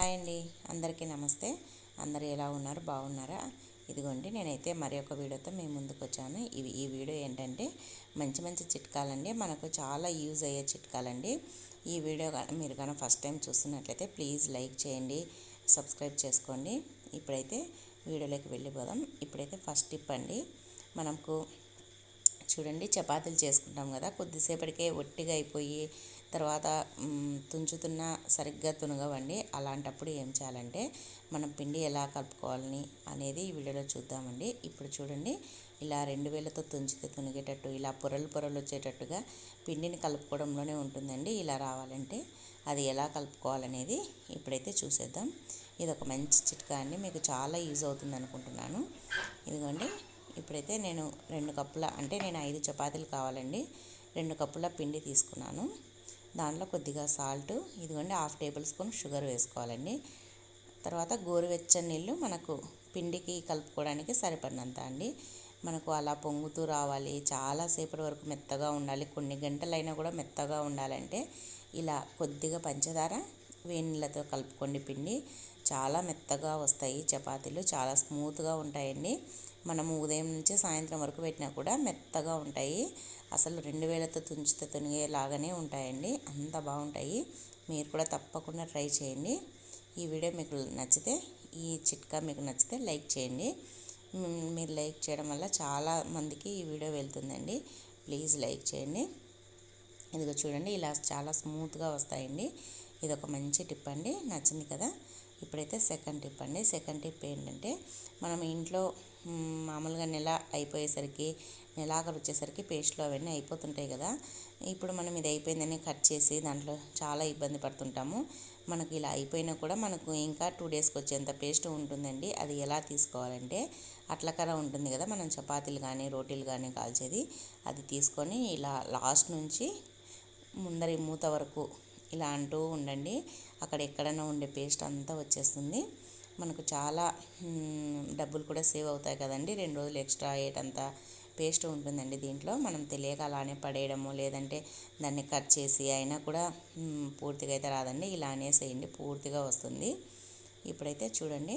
Hi అండి. అందరికీ నమస్తే. అందరు ఎలా ఉన్నారు? బాగున్నారా? ఇదిగోండి నేనైతే మరి ఒక వీడియోతో మేము ముందుకు వచ్చాను. ఇవి ఈ వీడియో ఏంటంటే మంచి మంచి చిట్కాలండి. మనకు చాలా యూజ్ అయ్యే చిట్కాలండి. ఈ వీడియో మీరు కానీ ఫస్ట్ టైం చూస్తున్నట్లయితే ప్లీజ్ లైక్ చేయండి సబ్స్క్రైబ్ చేసుకోండి. ఇప్పుడైతే వీడియోలోకి వెళ్ళిపోదాం. ఇప్పుడైతే ఫస్ట్ టిప్ అండి. మనకు చూడండి చపాతీలు చేసుకుంటాం కదా కొద్దిసేపటికే ఒట్టిగా అయిపోయి తర్వాత తుంచుతున్న సరిగ్గా తునగవండి. అలాంటప్పుడు ఏం చేయాలంటే మనం పిండి ఎలా కలుపుకోవాలని అనేది ఈ వీడియోలో చూద్దామండి. ఇప్పుడు చూడండి ఇలా రెండు వేలతో తుంచితే తునిగేటట్టు ఇలా పొరలు పొరలు వచ్చేటట్టుగా పిండిని కలుపుకోవడంలోనే ఉంటుందండి. ఇలా రావాలంటే అది ఎలా కలుపుకోవాలనేది ఇప్పుడైతే చూసేద్దాం. ఇది ఒక మంచి చిట్కా అండి. మీకు చాలా యూజ్ అవుతుంది అనుకుంటున్నాను. ఇదిగోండి ఇప్పుడైతే నేను రెండు కప్పుల అంటే నేను ఐదు చపాతీలు కావాలండి. రెండు కప్పుల పిండి తీసుకున్నాను. దాంట్లో కొద్దిగా సాల్ట్ ఇదిగోండి హాఫ్ టేబుల్ స్పూన్ షుగర్ వేసుకోవాలండి. తర్వాత గోరువెచ్చని నీళ్ళు మనకు పిండికి కలుపుకోవడానికి సరిపడినంత అండి. మనకు అలా పొంగుతూ రావాలి చాలాసేపటి వరకు మెత్తగా ఉండాలి కొన్ని గంటలైనా కూడా మెత్తగా ఉండాలంటే ఇలా కొద్దిగా పంచదార వేడి నీళ్ళతో కలుపుకోండి పిండి. చాలా మెత్తగా వస్తాయి. చపాతీలు చాలా స్మూత్గా ఉంటాయండి. మనము ఉదయం నుంచి సాయంత్రం వరకు పెట్టినా కూడా మెత్తగా ఉంటాయి. అసలు రెండు వేలతో తుంచితే తునిగేలాగానే ఉంటాయండి. అంత బాగుంటాయి. మీరు కూడా తప్పకుండా ట్రై చేయండి. ఈ వీడియో మీకు నచ్చితే ఈ చిట్కా మీకు నచ్చితే లైక్ చేయండి. మీరు లైక్ చేయడం వల్ల చాలా మందికి ఈ వీడియో వెళ్తుందండి. ప్లీజ్ లైక్ చేయండి. ఇదిగో చూడండి ఇలా చాలా స్మూత్గా వస్తాయండి. ఇది ఒక మంచి టిప్ అండి. నచ్చింది కదా? ఇప్పుడైతే సెకండ్ టిప్ అండి. సెకండ్ టిప్ ఏంటంటే మనం ఇంట్లో మామూలుగా నెల అయిపోయేసరికి నెలాఖరు వచ్చేసరికి పేస్ట్లు అవన్నీ అయిపోతుంటాయి కదా. ఇప్పుడు మనం ఇది అయిపోయిందని కట్ చేసి దాంట్లో చాలా ఇబ్బంది పడుతుంటాము. మనకు ఇలా అయిపోయినా కూడా మనకు ఇంకా టూ డేస్కి వచ్చేంత పేస్ట్ ఉంటుందండి. అది ఎలా తీసుకోవాలంటే అట్లకర ఉంటుంది కదా మనం చపాతీలు కానీ రోటీలు కానీ కాల్చేది. అది తీసుకొని ఇలా లాస్ట్ నుంచి ముందరి మూత వరకు ఇలా అంటూ ఉండండి. అక్కడ ఎక్కడైనా ఉండే పేస్ట్ అంతా వచ్చేస్తుంది. మనకు చాలా డబ్బులు కూడా సేవ్ అవుతాయి కదండి. రెండు రోజులు ఎక్స్ట్రా అయ్యేటంత పేస్ట్ ఉంటుందండి దీంట్లో. మనం తెలియక అలానే పడేయడము లేదంటే దాన్ని కట్ చేసి అయినా కూడా పూర్తిగా అయితే రాదండి. ఇలా అనేసేయండి పూర్తిగా వస్తుంది. ఇప్పుడైతే చూడండి.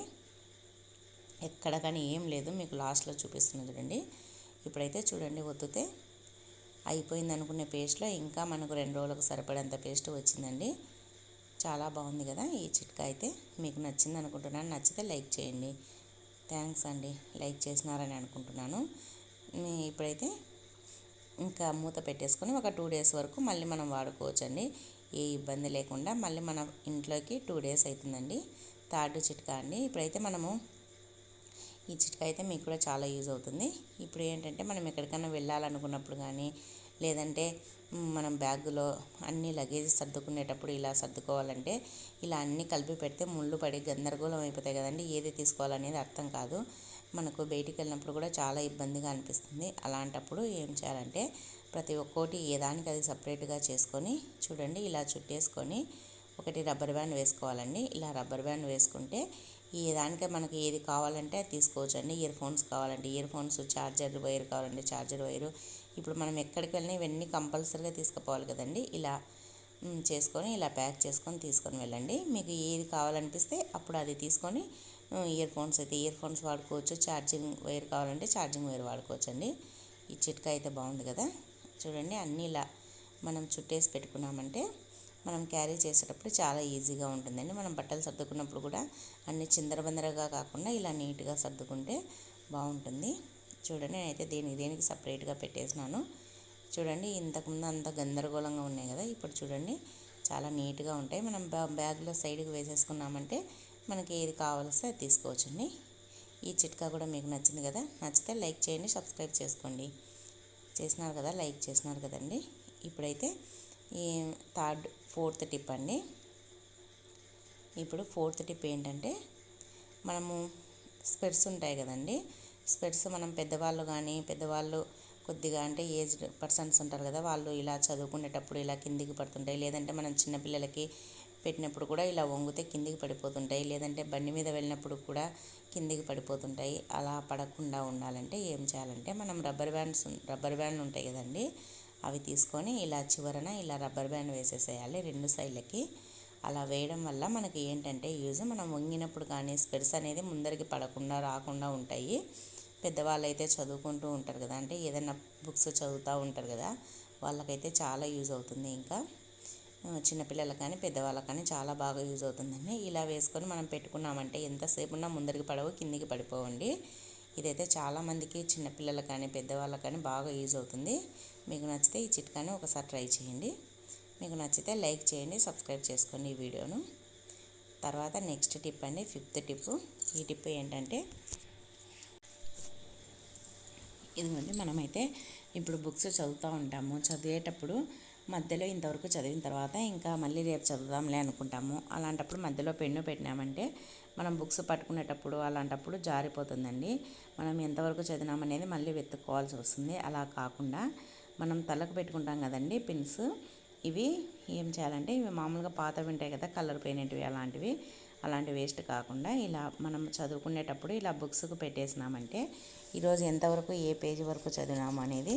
ఎక్కడ కానీ ఏం లేదు. మీకు లాస్ట్లో చూపిస్తుంది చూడండి. ఇప్పుడైతే చూడండి ఒత్తితే అయిపోయింది అనుకునే పేస్ట్లో ఇంకా మనకు రెండు రోజులకు సరిపడేంత పేస్ట్ వచ్చిందండి. చాలా బాగుంది కదా ఈ చిట్కా అయితే. మీకు నచ్చింది అనుకుంటున్నాను. నచ్చితే లైక్ చేయండి. థ్యాంక్స్ అండి. లైక్ చేసినారని అనుకుంటున్నాను. ఇప్పుడైతే ఇంకా మూత పెట్టేసుకొని ఒక టూ డేస్ వరకు మళ్ళీ మనం వాడుకోవచ్చండి. ఏ ఇబ్బంది లేకుండా మళ్ళీ మన ఇంట్లోకి టూ డేస్ అవుతుందండి. థర్డ్ చిట్కా అండి. ఇప్పుడైతే మనము ఈ చిట్కా అయితే మీకు కూడా చాలా యూజ్ అవుతుంది. ఇప్పుడు ఏంటంటే మనం ఎక్కడికైనా వెళ్ళాలనుకున్నప్పుడు కానీ లేదంటే మనం బ్యాగులో అన్ని లగేజ్ సర్దుకునేటప్పుడు ఇలా సర్దుకోవాలంటే ఇలా అన్నీ కలిపి పెడితే ముళ్ళు పడి గందరగోళం అయిపోతాయి కదండి. ఏది తీసుకోవాలనేది అర్థం కాదు. మనకు బయటికి వెళ్ళినప్పుడు కూడా చాలా ఇబ్బందిగా అనిపిస్తుంది. అలాంటప్పుడు ఏం చేయాలంటే ప్రతి ఒక్కోటి ఏదానికి అది సపరేట్గా చేసుకొని చూడండి ఇలా చుట్టేసుకొని ఒకటి రబ్బర్ బ్యాండ్ వేసుకోవాలండి. ఇలా రబ్బర్ బ్యాండ్ వేసుకుంటే ఈ దానికే మనకి ఏది కావాలంటే అది తీసుకోవచ్చు అండి ఇయర్ ఫోన్స్ కావాలంటే ఇయర్ ఫోన్స్ ఛార్జర్ వైర్ కావాలంటే ఛార్జర్ వైరు. ఇప్పుడు మనం ఎక్కడికి వెళ్ళినా ఇవన్నీ కంపల్సరీగా తీసుకుపోవాలి కదండి. ఇలా చేసుకొని ఇలా ప్యాక్ చేసుకొని తీసుకొని వెళ్ళండి. మీకు ఏది కావాలనిపిస్తే అప్పుడు అది తీసుకొని ఇయర్ ఫోన్స్ అయితే ఇయర్ ఫోన్స్ వాడుకోవచ్చు. ఛార్జింగ్ వైర్ కావాలంటే ఛార్జింగ్ వైర్ వాడుకోవచ్చు అండి ఈ చిట్కా అయితే బాగుంది కదా. చూడండి అన్నీ ఇలా మనం చుట్టేసి పెట్టుకున్నామంటే మనం క్యారీ చేసేటప్పుడు చాలా ఈజీగా ఉంటుందండి. మనం బట్టలు సర్దుకున్నప్పుడు కూడా అన్ని చిందరబందరగా కాకుండా ఇలా నీట్గా సర్దుకుంటే బాగుంటుంది. చూడండి నేనైతే దేనికి దేనికి సపరేట్గా పెట్టేసినాను. చూడండి ఇంతకుముందు అంత గందరగోళంగా ఉన్నాయి కదా ఇప్పుడు చూడండి చాలా నీట్గా ఉంటాయి. మనం బ్యాగ్లో సైడ్కి వేసేసుకున్నామంటే మనకి ఏది కావాల్సే అది తీసుకోవచ్చండి. ఈ చిట్కా కూడా మీకు నచ్చింది కదా నచ్చితే లైక్ చేయండి సబ్స్క్రైబ్ చేసుకోండి. చేసినారు కదా లైక్ చేసినారు కదండి. ఇప్పుడైతే ఈ థర్డ్ ఫోర్త్ టిప్ అండి. ఇప్పుడు ఫోర్త్ టిప్ ఏంటంటే మనము స్పెడ్స్ ఉంటాయి కదండి. స్పెడ్స్ మనం పెద్దవాళ్ళు కానీ పెద్దవాళ్ళు కొద్దిగా అంటే ఏజ్డ్ పర్సన్స్ ఉంటారు కదా వాళ్ళు ఇలా చదువుకునేటప్పుడు ఇలా కిందికి పడుతుంటాయి. లేదంటే మనం చిన్నపిల్లలకి పెట్టినప్పుడు కూడా ఇలా వంగితే కిందికి పడిపోతుంటాయి. లేదంటే బండి మీద వెళ్ళినప్పుడు కూడా కిందికి పడిపోతుంటాయి. అలా పడకుండా ఉండాలంటే ఏం చేయాలంటే మనం రబ్బర్ బ్యాండ్స్ రబ్బర్ బ్యాండ్లు ఉంటాయి కదండి. అవి తీసుకొని ఇలా చివరన ఇలా రబ్బర్ బ్యాండ్ వేసేసేయాలి రెండు సైడ్లకి. అలా వేయడం వల్ల మనకి ఏంటంటే యూజ్ మనం వంగినప్పుడు కానీ స్పెర్స్ అనేది ముందరికి పడకుండా రాకుండా ఉంటాయి. పెద్దవాళ్ళు అయితే చదువుకుంటూ ఉంటారు కదా అంటే ఏదైనా బుక్స్ చదువుతూ ఉంటారు కదా వాళ్ళకైతే చాలా యూజ్ అవుతుంది ఇంకా. చిన్నపిల్లలకు కానీ పెద్దవాళ్ళకి కానీ చాలా బాగా యూజ్ అవుతుందండి. ఇలా వేసుకొని మనం పెట్టుకున్నామంటే ఎంతసేపు ఉన్నా ముందరికి పడవు కిందికి పడిపోవండి. ఇదైతే చాలామందికి చిన్నపిల్లలకు కానీ పెద్దవాళ్ళకి కానీ బాగా యూజ్ అవుతుంది. మీకు నచ్చితే ఈ చిట్కాని ఒకసారి ట్రై చేయండి. మీకు నచ్చితే లైక్ చేయండి సబ్స్క్రైబ్ చేసుకోండి ఈ వీడియోను. తర్వాత నెక్స్ట్ టిప్ అండి ఫిఫ్త్ టిప్. ఈ టిప్ ఏంటంటే ఇదిగోండి మనమైతే ఇప్పుడు బుక్స్ చదువుతూ ఉంటాము. చదివేటప్పుడు మధ్యలో ఇంతవరకు చదివిన తర్వాత ఇంకా మళ్ళీ రేపు చదువుదాంలే అనుకుంటాము. అలాంటప్పుడు మధ్యలో పెన్ను పెట్టినామంటే మనం బుక్స్ పట్టుకునేటప్పుడు అలాంటప్పుడు జారిపోతుందండి. మనం ఎంతవరకు చదివినామనేది మళ్ళీ వెతుక్కోవాల్సి వస్తుంది. అలా కాకుండా మనం తలకు పెట్టుకుంటాం కదండి పిన్స్. ఇవి ఏం చేయాలంటే ఇవి మామూలుగా పాత ఉంటాయి కదా కలర్ పోయినవి అలాంటివి అలాంటి వేస్ట్ కాకుండా ఇలా మనం చదువుకునేటప్పుడు ఇలా బుక్స్కు పెట్టేసినామంటే ఈరోజు ఎంతవరకు ఏ పేజీ వరకు చదివినాము అనేది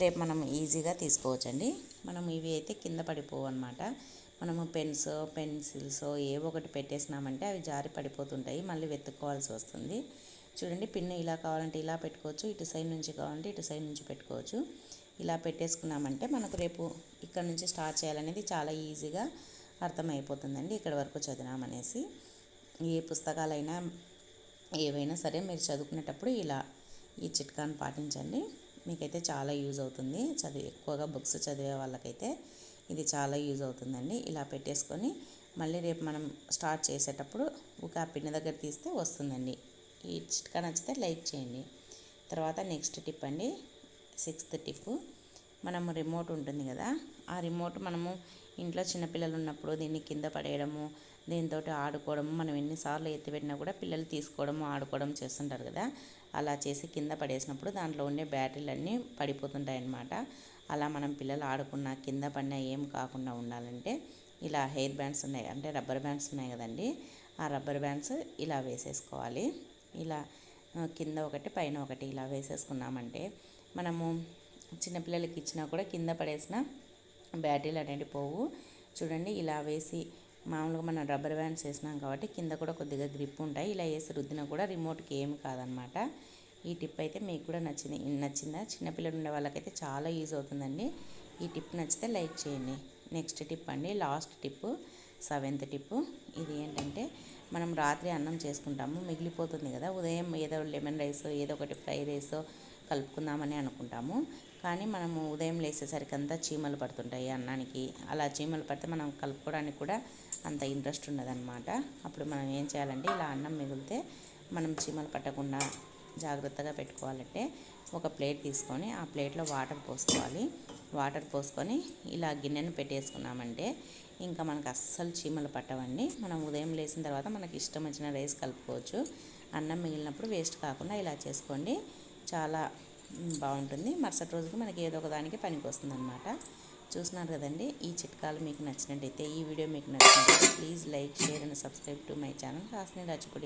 రేపు మనం ఈజీగా తీసుకోవచ్చండి. మనం ఇవి అయితే కింద పడిపోవు అనమాట మనము పెన్స్ పెన్సిల్స్ ఏవో ఒకటి పెట్టేసినామంటే అవి జారి పడిపోతుంటాయి మళ్ళీ వెతుక్కోవాల్సి వస్తుంది. చూడండి పిన్ ఇలా కావాలంటే ఇలా పెట్టుకోవచ్చు ఇటు సైడ్ నుంచి కావాలంటే ఇటు సైడ్ నుంచి పెట్టుకోవచ్చు. ఇలా పెట్టేసుకున్నామంటే మనకు రేపు ఇక్కడ నుంచి స్టార్ట్ చేయాలనేది చాలా ఈజీగా అర్థమైపోతుందండి ఇక్కడ వరకు చదివామనేసి ఏ పుస్తకాలైనా ఏవైనా సరే మీరు చదువుకునేటప్పుడు ఇలా ఈ చిట్కాను పాటించండి. మీకైతే చాలా యూజ్ అవుతుంది. చదివి ఎక్కువగా బుక్స్ చదివే వాళ్ళకైతే ఇది చాలా యూజ్ అవుతుందండి. ఇలా పెట్టేసుకొని మళ్ళీ రేపు మనం స్టార్ట్ చేసేటప్పుడు ఒక పిన్ దగ్గర తీస్తే వస్తుందండి. ఈ చిట్కా నచ్చితే లైక్ చేయండి. తర్వాత నెక్స్ట్ టిప్ అండి సిక్స్త్ టిప్. మనము రిమోట్ ఉంటుంది కదా ఆ రిమోట్ మనము ఇంట్లో చిన్నపిల్లలు ఉన్నప్పుడు దీన్ని కింద పడేయడము దీంతో ఆడుకోవడము మనం ఎన్నిసార్లు ఎత్తిపెట్టినా కూడా పిల్లలు తీసుకోవడము ఆడుకోవడం చేస్తుంటారు కదా. అలా చేసి కింద పడేసినప్పుడు దాంట్లో ఉండే బ్యాటరీలన్నీ పడిపోతుంటాయి అన్నమాట అలా మనం పిల్లలు ఆడుకున్న కింద పడినా ఏం కాకుండా ఉండాలంటే ఇలా హెయిర్ బ్యాండ్స్ ఉన్నాయి. అంటే రబ్బర్ బ్యాండ్స్ ఉన్నాయి కదండి. ఆ రబ్బర్ బ్యాండ్స్ ఇలా వేసేసుకోవాలి. ఇలా కింద ఒకటి పైన ఒకటి ఇలా వేసేసుకున్నామంటే మనము చిన్నపిల్లలకి ఇచ్చినా కూడా కింద పడేసిన బ్యాటరీలు అనేవి పోవు. చూడండి ఇలా వేసి మామూలుగా మనం రబ్బర్ బ్యాండ్స్ వేసినాం కాబట్టి కింద కూడా కొద్దిగా గ్రిప్ ఉంటాయి. ఇలా వేసి రుద్దినా కూడా రిమోట్కి ఏమి కాదనమాట. ఈ టిప్ అయితే మీకు కూడా నచ్చింది నచ్చిందా? చిన్నపిల్లలు ఉండే వాళ్ళకైతే చాలా యూజ్ అవుతుందండి. ఈ టిప్ నచ్చితే లైక్ చేయండి. నెక్స్ట్ టిప్ అండి లాస్ట్ టిప్ సెవెంత్ టిప్. ఇది ఏంటంటే మనం రాత్రి అన్నం చేసుకుంటాము మిగిలిపోతుంది కదా. ఉదయం ఏదో లెమన్ రైస్ ఏదో ఒకటి ఫ్రై రైస్ కలుపుకుందామని అనుకుంటాము. కానీ మనము ఉదయం లేచేసరికి అంతా చీమలు పడుతుంటాయి అన్నానికి. అలా చీమలు పడితే మనం కలుపుకోవడానికి కూడా అంత ఇంట్రెస్ట్ ఉండదన్నమాట. అప్పుడు మనం ఏం చేయాలంటే ఇలా అన్నం మిగిలితే మనం చీమలు పట్టకుండా జాగ్రత్తగా పెట్టుకోవాలంటే ఒక ప్లేట్ తీసుకొని ఆ ప్లేట్లో వాటర్ పోసుకోవాలి. వాటర్ పోసుకొని ఇలా గిన్నెను పెట్టేసుకున్నామంటే ఇంకా మనకు అస్సలు చీమలు పట్టవండి. మనం ఉదయం లేచిన తర్వాత మనకి ఇష్టం వచ్చిన రైస్ కలుపుకోవచ్చు. అన్నం మిగిలినప్పుడు వేస్ట్ కాకుండా ఇలా చేసుకోండి. చాలా బాగుంటుంది. మరుసటి రోజుకి మనకి ఏదో ఒక దానికి పనికి వస్తుంది అనమాట చూస్తున్నారు కదండి ఈ చిట్కాలు మీకు నచ్చినట్టయితే ఈ వీడియో మీకు నచ్చినట్టయితే please like share and subscribe to my channel Hasni రాజుపడి